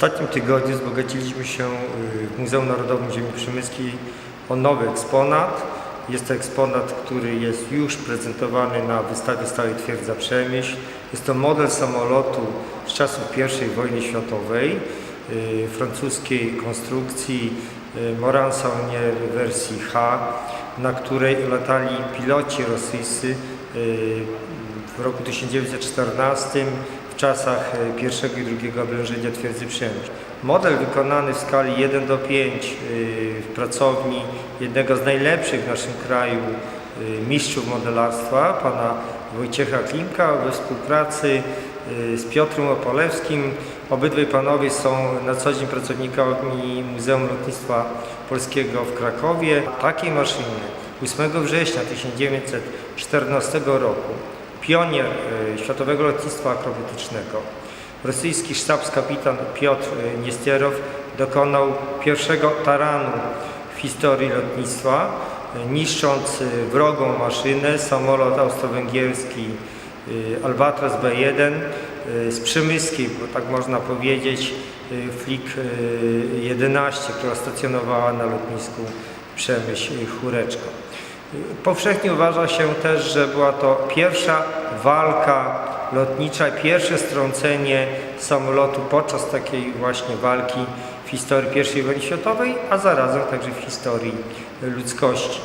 ostatnim tygodniu wzbogaciliśmy się y, w Muzeum Narodowym Ziemi Przemyskiej o nowy eksponat. Jest to eksponat, który jest już prezentowany na wystawie Stałej Twierdza Przemyśl. Jest to model samolotu z czasów I wojny światowej, y, francuskiej konstrukcji y, Moran Saunier wersji H, na której latali piloci rosyjscy w roku 1914 w czasach e, pierwszego i drugiego oblężenia twierdzy Przemyśl. Model wykonany w skali 1 do 5 y, w pracowni jednego z najlepszych w naszym kraju y, mistrzów modelarstwa, pana Wojciecha Klimka, we współpracy z Piotrem Opolewskim. Obydwaj panowie są na co dzień pracownikami Muzeum Lotnictwa Polskiego w Krakowie. Takiej maszynie 8 września 1914 roku pionier e, światowego lotnictwa akrobatycznego, rosyjski sztabskapitan Piotr e, Niestierow dokonał pierwszego taranu w historii lotnictwa, e, niszcząc wrogą maszynę, samolot austro-węgierski Albatros B1 e, z przemyskiej, bo tak można powiedzieć, Flik e, 11, która stacjonowała na lotnisku Przemyśl-Chóreczko. Powszechnie uważa się też, że była to pierwsza walka lotnicza, pierwsze strącenie samolotu podczas takiej właśnie walki w historii I wojny światowej, a zarazem także w historii ludzkości.